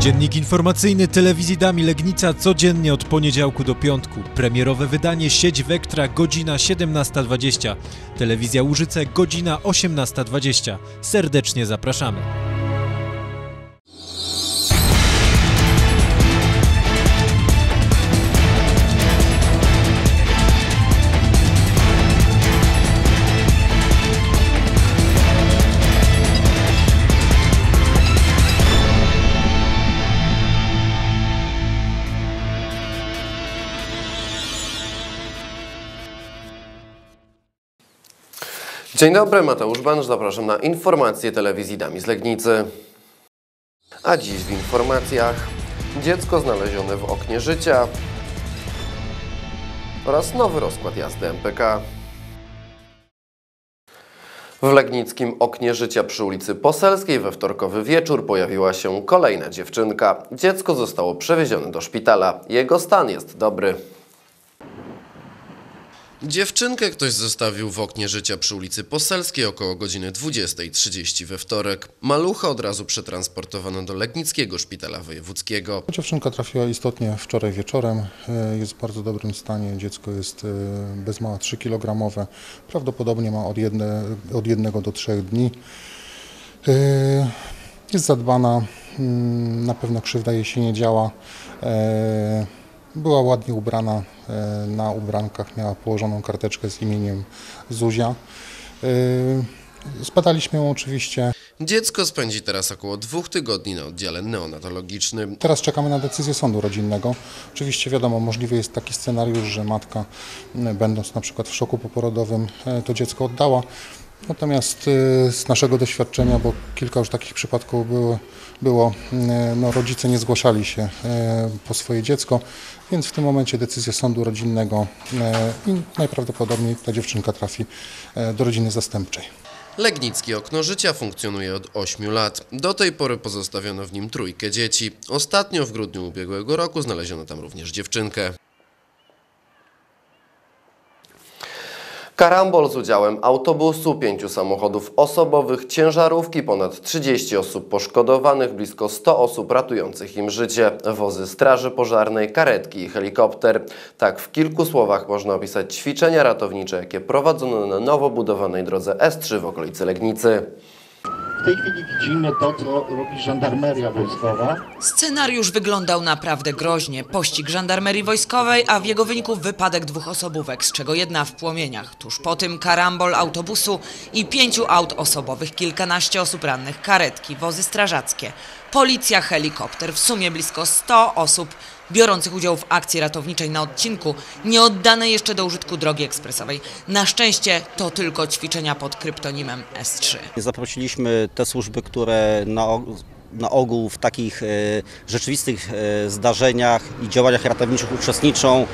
Dziennik informacyjny telewizji Dami Legnica codziennie od poniedziałku do piątku. Premierowe wydanie Sieć Wektra godzina 17.20. Telewizja Łużyce godzina 18.20. Serdecznie zapraszamy. Dzień dobry, Mateusz Banż, zapraszam na informacje telewizji Dami z Legnicy. A dziś w informacjach dziecko znalezione w oknie życia oraz nowy rozkład jazdy MPK. W legnickim oknie życia przy ulicy Poselskiej we wtorkowy wieczór pojawiła się kolejna dziewczynka. Dziecko zostało przewiezione do szpitala. Jego stan jest dobry. Dziewczynkę ktoś zostawił w oknie życia przy ulicy Poselskiej około godziny 20.30 we wtorek. Malucha od razu przetransportowano do Legnickiego Szpitala Wojewódzkiego. Dziewczynka trafiła istotnie wczoraj wieczorem. E, Jest w bardzo dobrym stanie. Dziecko jest e, bez mała 3 kg. Prawdopodobnie ma od, jedne, od jednego do trzech dni. E, Jest zadbana. mm, Na pewno krzywda jej się nie działa. Była ładnie ubrana. e, Na ubrankach miała położoną karteczkę z imieniem Zuzia. E, Zbadaliśmy ją oczywiście. Dziecko spędzi teraz około dwóch tygodni na oddziale neonatologicznym. Teraz czekamy na decyzję sądu rodzinnego. Oczywiście wiadomo, możliwy jest taki scenariusz, że matka, będąc na przykład w szoku poporodowym, e, to dziecko oddała. Natomiast e, z naszego doświadczenia, bo kilka już takich przypadków było, było m, no, rodzice nie zgłaszali się e, po swoje dziecko, więc w tym momencie decyzja sądu rodzinnego i najprawdopodobniej ta dziewczynka trafi do rodziny zastępczej. Legnickie Okno Życia funkcjonuje od 8 lat. Do tej pory pozostawiono w nim trójkę dzieci. Ostatnio w grudniu ubiegłego roku znaleziono tam również dziewczynkę. Karambol z udziałem autobusu, pięciu samochodów osobowych, ciężarówki, ponad 30 osób poszkodowanych, blisko 100 osób ratujących im życie, wozy straży pożarnej, karetki i helikopter. Tak w kilku słowach można opisać ćwiczenia ratownicze, jakie prowadzono na nowo budowanej drodze S3 w okolicy Legnicy. Tej chwili widzimy to, co robi żandarmeria wojskowa. Scenariusz wyglądał naprawdę groźnie. Pościg żandarmerii wojskowej, a w jego wyniku wypadek dwóch osobówek, z czego jedna w płomieniach. Tuż po tym karambol autobusu i pięciu aut osobowych, kilkanaście osób rannych, karetki, wozy strażackie, policja, helikopter, w sumie blisko 100 osób biorących udział w akcji ratowniczej na odcinku, nie oddane jeszcze do użytku drogi ekspresowej. Na szczęście to tylko ćwiczenia pod kryptonimem S3. Zaprosiliśmy te służby, które na, na ogół w takich e, rzeczywistych e, zdarzeniach i działaniach ratowniczych uczestniczą,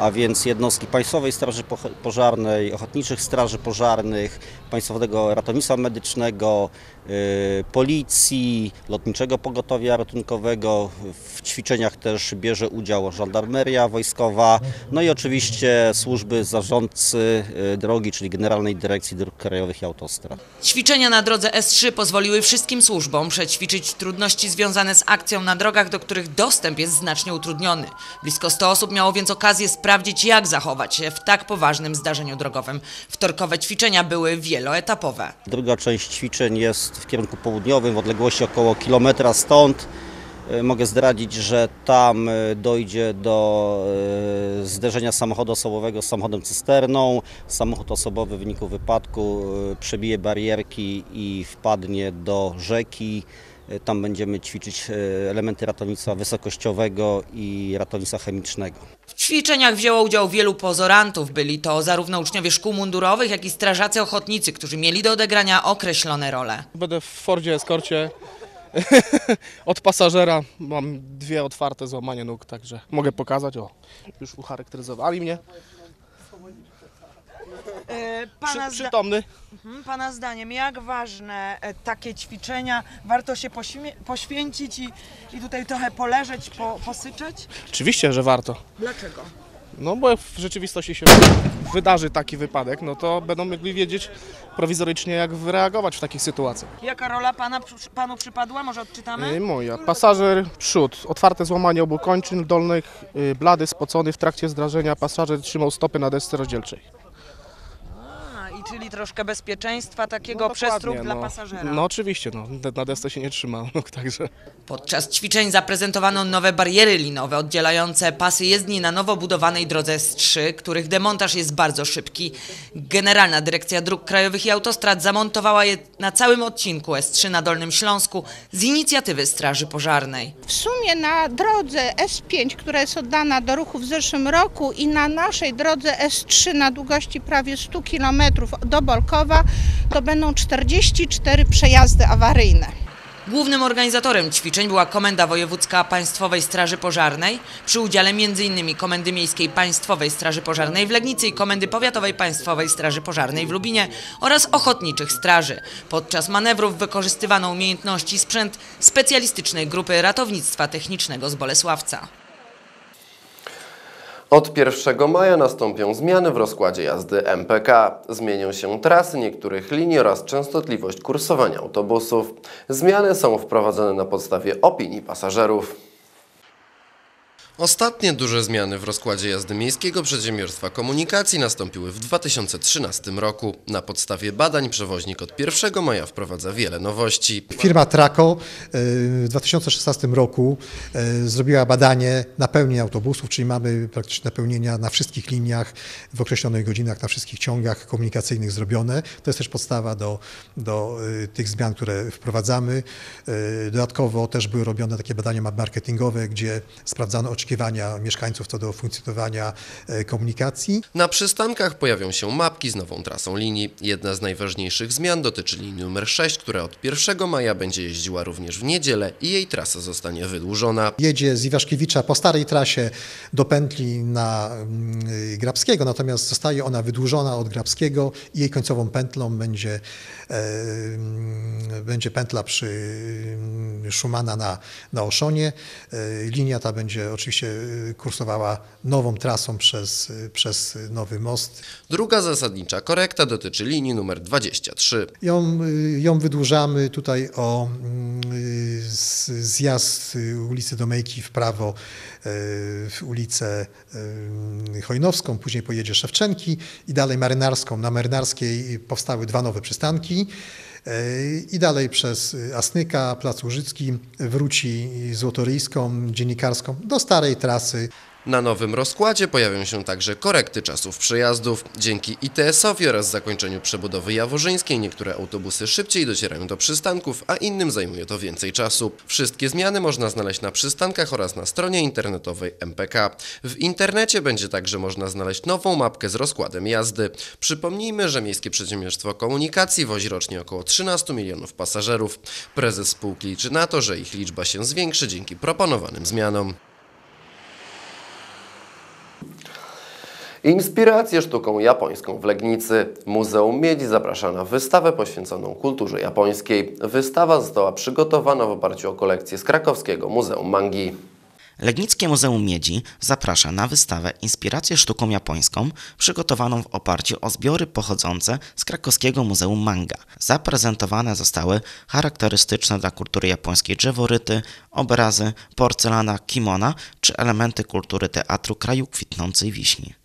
a więc jednostki Państwowej Straży Pożarnej, Ochotniczych Straży Pożarnych, Państwowego Ratownictwa Medycznego, e, Policji, Lotniczego Pogotowia Ratunkowego. W ćwiczeniach też bierze udział Żandarmeria Wojskowa, no i oczywiście służby zarządcy e, drogi, czyli Generalnej Dyrekcji Dróg Krajowych i Autostrad. Ćwiczenia na drodze S3 pozwoliły wszystkim służbom przećwiczyć trudności związane z akcją na drogach, do których dostęp jest znacznie utrudniony. Blisko 100 osób miało więc okazję sprawdzić, jak zachować się w tak poważnym zdarzeniu drogowym. Wtorkowe ćwiczenia były wieloetapowe. Druga część ćwiczeń jest w kierunku południowym, w odległości około kilometra stąd. E, Mogę zdradzić, że tam e, dojdzie do e, zderzenia samochodu osobowego z samochodem cysterną. Samochód osobowy w wyniku wypadku przebije barierki i wpadnie do rzeki. E, Tam będziemy ćwiczyć e, elementy ratownictwa wysokościowego i ratownictwa chemicznego. W ćwiczeniach wzięło udział wielu pozorantów. Byli to zarówno uczniowie szkół mundurowych, jak i strażacy ochotnicy, którzy mieli do odegrania określone role. Będę w Fordzie Eskorcie. Od pasażera mam dwie otwarte złamanie nóg, także mogę pokazać. O, już ucharakteryzowali mnie. E, Przy, Pana, zda- przytomny. Mhm, pana zdaniem, jak ważne e, takie ćwiczenia, warto się poświęcić i, i tutaj trochę poleżeć, po, posyczeć? Oczywiście, że warto. Dlaczego? No bo jak w rzeczywistości się wydarzy taki wypadek, no to będą mogli wiedzieć prowizorycznie jak reagować w takich sytuacjach. Jaka rola pana, przy- panu przypadła? Może odczytamy? Y, Moja. Pasażer przód, otwarte złamanie obu kończyn dolnych, y, blady, spocony w trakcie zdarzenia. Pasażer trzymał stopy na desce rozdzielczej. Czyli troszkę bezpieczeństwa, takiego No, przestrów dokładnie, dla no. pasażera. No oczywiście, no, na desce się nie trzymał, no, także... Podczas ćwiczeń zaprezentowano nowe bariery linowe oddzielające pasy jezdni na nowo budowanej drodze S3, których demontaż jest bardzo szybki. Generalna Dyrekcja Dróg Krajowych i Autostrad zamontowała je na całym odcinku S3 na Dolnym Śląsku z inicjatywy Straży Pożarnej. W sumie na drodze S5, która jest oddana do ruchu w zeszłym roku i na naszej drodze S3 na długości prawie 100 km do Bolkowa to będą 44 przejazdy awaryjne. Głównym organizatorem ćwiczeń była Komenda Wojewódzka Państwowej Straży Pożarnej przy udziale m.in. Komendy Miejskiej Państwowej Straży Pożarnej w Legnicy i Komendy Powiatowej Państwowej Straży Pożarnej w Lubinie oraz ochotniczych straży. Podczas manewrów wykorzystywano umiejętności i sprzęt specjalistycznej grupy ratownictwa technicznego z Bolesławca. Od 1 maja nastąpią zmiany w rozkładzie jazdy MPK. Zmienią się trasy niektórych linii oraz częstotliwość kursowania autobusów. Zmiany są wprowadzone na podstawie opinii pasażerów. Ostatnie duże zmiany w rozkładzie jazdy Miejskiego Przedsiębiorstwa Komunikacji nastąpiły w 2013 roku. Na podstawie badań przewoźnik od 1 maja wprowadza wiele nowości. Firma Traco y, w 2016 roku y, zrobiła badanie napełnień autobusów, czyli mamy praktycznie napełnienia na wszystkich liniach w określonych godzinach, na wszystkich ciągach komunikacyjnych zrobione. To jest też podstawa do, do y, tych zmian, które wprowadzamy. Dodatkowo też były robione takie badania marketingowe, gdzie sprawdzano oczekiwania mieszkańców co do funkcjonowania y, komunikacji. Na przystankach pojawią się mapki z nową trasą linii. Jedna z najważniejszych zmian dotyczy linii numer 6, która od 1 maja będzie jeździła również w niedzielę i jej trasa zostanie wydłużona. Jedzie z Iwaszkiewicza po starej trasie do pętli na mm, Grabskiego, natomiast zostaje ona wydłużona od Grabskiego i jej końcową pętlą będzie, e, mm, będzie pętla przy mm, Szumana na, na Oszonie. E, Linia ta będzie oczywiście e, kursowała nową trasą przez, przez Nowy Most. Druga zasadnicza korekta dotyczy linii numer 23. Ją, y, ją wydłużamy tutaj o y, zjazd y, ulicy Domejki w prawo y, w ulicę y, Chojnowską, później pojedzie Szewczenki i dalej Marynarską. Na Marynarskiej powstały dwa nowe przystanki y, i dalej przez Asnyka, Plac Łużycki wróci Złotoryjską, Dziennikarską do starej trasy. Na nowym rozkładzie pojawią się także korekty czasów przejazdów. Dzięki ITS-owi oraz zakończeniu przebudowy jaworzyńskiej niektóre autobusy szybciej docierają do przystanków, a innym zajmuje to więcej czasu. Wszystkie zmiany można znaleźć na przystankach oraz na stronie internetowej MPK. W internecie będzie także można znaleźć nową mapkę z rozkładem jazdy. Przypomnijmy, że Miejskie Przedsiębiorstwo Komunikacji wozi rocznie około 13 milionów pasażerów. Prezes spółki liczy na to, że ich liczba się zwiększy dzięki proponowanym zmianom. Inspiracje sztuką japońską w Legnicy. Muzeum Miedzi zaprasza na wystawę poświęconą kulturze japońskiej. Wystawa została przygotowana w oparciu o kolekcję z krakowskiego Muzeum Mangi. Legnickie Muzeum Miedzi zaprasza na wystawę Inspirację sztuką japońską, przygotowaną w oparciu o zbiory pochodzące z krakowskiego Muzeum Manga. Zaprezentowane zostały charakterystyczne dla kultury japońskiej drzeworyty, obrazy, porcelana, kimona czy elementy kultury teatru kraju kwitnącej wiśni.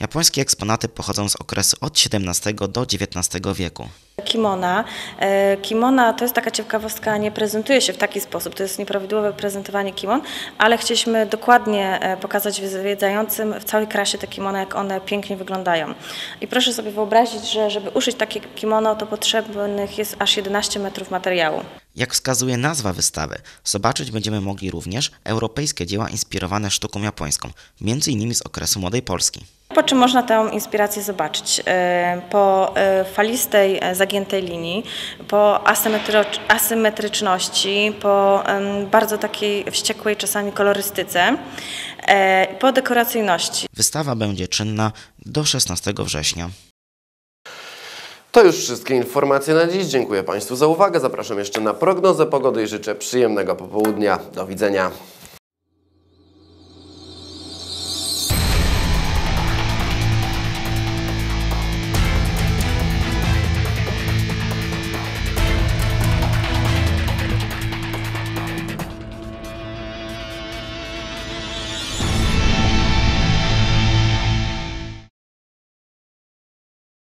Japońskie eksponaty pochodzą z okresu od XVII do XIX wieku. Kimona. E, Kimona to jest taka ciekawostka, nie prezentuje się w taki sposób, to jest nieprawidłowe prezentowanie kimon, ale chcieliśmy dokładnie e, pokazać zwiedzającym w całej krasie te kimona, jak one pięknie wyglądają. I proszę sobie wyobrazić, że żeby uszyć takie kimono, to potrzebnych jest aż 11 metrów materiału. Jak wskazuje nazwa wystawy, zobaczyć będziemy mogli również europejskie dzieła inspirowane sztuką japońską, między innymi z okresu Młodej Polski. Po czym można tę inspirację zobaczyć? E, Po e, falistej, e, zagiętej linii, po asymetrycz- asymetryczności, po bardzo takiej wściekłej czasami kolorystyce, po dekoracyjności. Wystawa będzie czynna do 16 września. To już wszystkie informacje na dziś. Dziękuję Państwu za uwagę. Zapraszam jeszcze na prognozę pogody i życzę przyjemnego popołudnia. Do widzenia.